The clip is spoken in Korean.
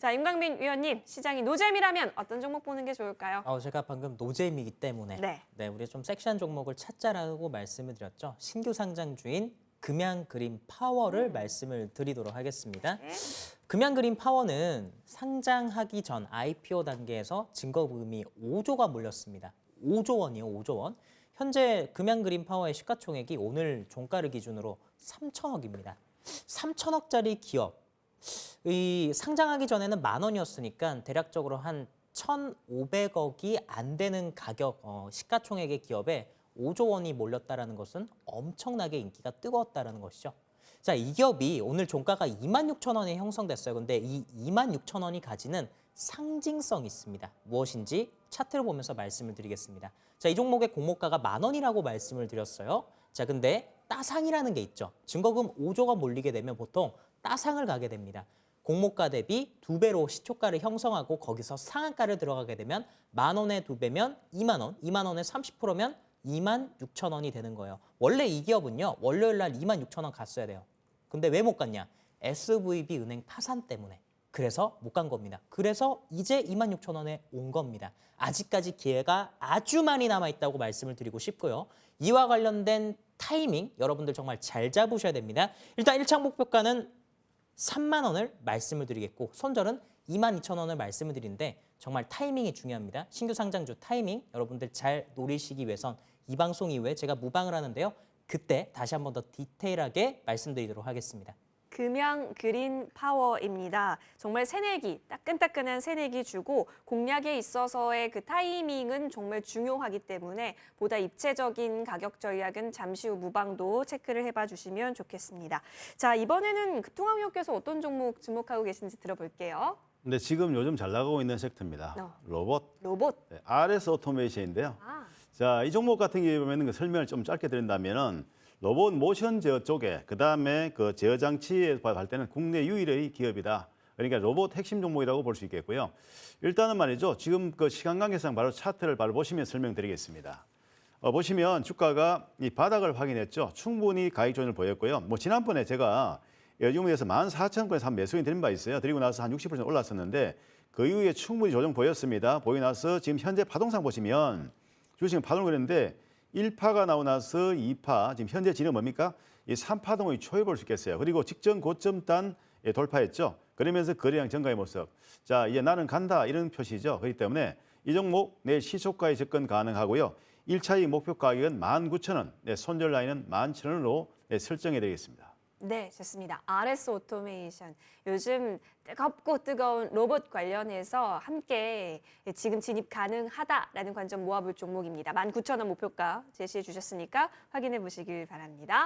자, 임강민 위원님, 시장이 노잼이라면 어떤 종목 보는 게 좋을까요? 어, 제가 방금 노잼이기 때문에 네. 네, 우리 좀 섹시한 종목을 찾자라고 말씀을 드렸죠. 신규 상장 주인 금양 그린 파워를 말씀을 드리도록 하겠습니다. 네. 금양 그린 파워는 상장하기 전 IPO 단계에서 증거금이 5조가 몰렸습니다. 5조 원이요, 5조 원. 현재 금양 그린 파워의 시가총액이 오늘 종가를 기준으로 3천억입니다. 3천억짜리 기업. 이 상장하기 전에는 만 원이었으니까 대략적으로 한 1,500억이 안 되는 가격 어, 시가총액의 기업에 5조 원이 몰렸다라는 것은 엄청나게 인기가 뜨거웠다라는 것이죠. 자, 이 기업이 오늘 종가가 26,000원에 형성됐어요. 근데 이 26,000원이 가지는 상징성이 있습니다. 무엇인지 차트를 보면서 말씀을 드리겠습니다. 자, 이 종목의 공모가가 만 원이라고 말씀을 드렸어요. 자, 근데 따상이라는 게 있죠. 증거금 5조가 몰리게 되면 보통 따상을 가게 됩니다. 공모가 대비 두 배로 시초가를 형성하고 거기서 상한가를 들어가게 되면 만 원에 두 배면 2만 원, 2만 원에 30%면 2만 6천 원이 되는 거예요. 원래 이 기업은요. 월요일 날 2만 6천 원 갔어야 돼요. 근데 왜 못 갔냐? SVB 은행 파산 때문에. 그래서 못 간 겁니다. 그래서 이제 2만 6천 원에 온 겁니다. 아직까지 기회가 아주 많이 남아 있다고 말씀을 드리고 싶고요. 이와 관련된 타이밍 여러분들 정말 잘 잡으셔야 됩니다. 일단 1창 목표가는 3만 원을 말씀을 드리겠고 손절은 2만 2천 원을 말씀을 드리는데 정말 타이밍이 중요합니다. 신규 상장주 타이밍 여러분들 잘 노리시기 위해선 이 방송 이후에 제가 무방을 하는데요. 그때 다시 한 번 더 디테일하게 말씀드리도록 하겠습니다. 금양 그린 파워입니다. 정말 새내기, 따끈따끈한 새내기 주고 공략에 있어서의 그 타이밍은 정말 중요하기 때문에 보다 입체적인 가격 전략은 잠시 후 무방도 체크를 해봐 주시면 좋겠습니다. 자, 이번에는 금통학위원께서 어떤 종목 주목하고 계신지 들어볼게요. 근데 지금 요즘 잘 나가고 있는 섹터입니다. 어. 로봇, 로봇. 네, RS 오토메이션인데요. 아, 자, 이 종목 같은 경우에 보면 그 설명을 좀 짧게 드린다면은 로봇 모션 제어 쪽에 그다음에 그 제어 장치에 할 때는 국내 유일의 기업이다. 그러니까 로봇 핵심 종목이라고 볼 수 있겠고요. 일단은 말이죠. 지금 그 시간 관계상 바로 차트를 바로 보시면 설명드리겠습니다. 어, 보시면 주가가 이 바닥을 확인했죠. 충분히 조정을 보였고요. 뭐 지난번에 제가 여중에서 14,000건에서 한 매수인 드린 바 있어요. 드리고 나서 한 60% 올랐었는데 그 이후에 충분히 조정 보였습니다. 보이 나서 지금 현재 파동상 보시면 주식은 파동을 그렸는데 1파가 나오고 나서 2파, 지금 현재 진행 뭡니까? 이 3파 동의 초에 볼수 있겠어요. 그리고 직전 고점 단 예, 돌파했죠. 그러면서 거래량 증가의 모습. 자, 이제 나는 간다 이런 표시죠. 그렇기 때문에 이 종목 내 시초가에 접근 가능하고요. 1차의 목표 가격은 19,000원, 네, 손절 라인은 11,000원으로 네, 설정해 드리겠습니다. 네, 좋습니다. RS 오토메이션. 요즘 뜨겁고 뜨거운 로봇 관련해서 함께 지금 진입 가능하다라는 관점 모아볼 종목입니다. 19,000원 목표가 제시해 주셨으니까 확인해 보시길 바랍니다.